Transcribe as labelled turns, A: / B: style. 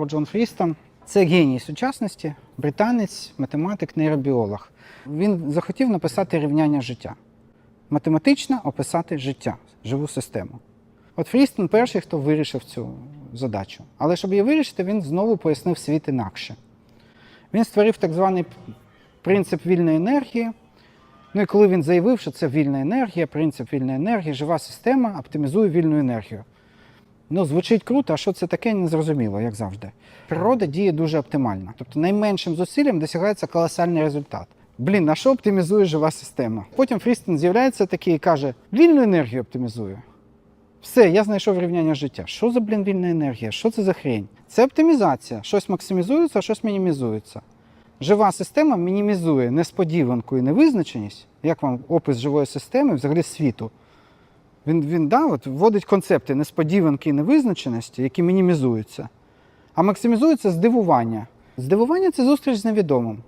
A: Карл Джон Фрістон. Це геній сучасності, британець, математик, нейробіолог. Він захотів написати рівняння життя. Математично описати життя, живу систему. От Фрістон перший, хто вирішив цю задачу. Але щоб її вирішити, він знову пояснив світ інакше. Він створив так званий принцип вільної енергії. Ну і коли він заявив, що це вільна енергія, принцип вільної енергії, жива система оптимізує вільну енергію. Ну, звучить круто, а що це таке, незрозуміло, як завжди. Природа діє дуже оптимально. Тобто найменшим зусиллям досягається колосальний результат. Блін, на що оптимізує жива система? Потім Фрістон з'являється такий і каже: вільну енергію оптимізує. Все, я знайшов рівняння життя. Що за блін вільна енергія? Що це за хрень? Це оптимізація. Щось максимізується, а щось мінімізується. Жива система мінімізує несподіванку і невизначеність, як вам опис живої системи, взагалі світу. Він, він да, от, вводить концепти несподіванки і невизначеності, які мінімізуються. А максимізується здивування. Здивування це зустріч з невідомим.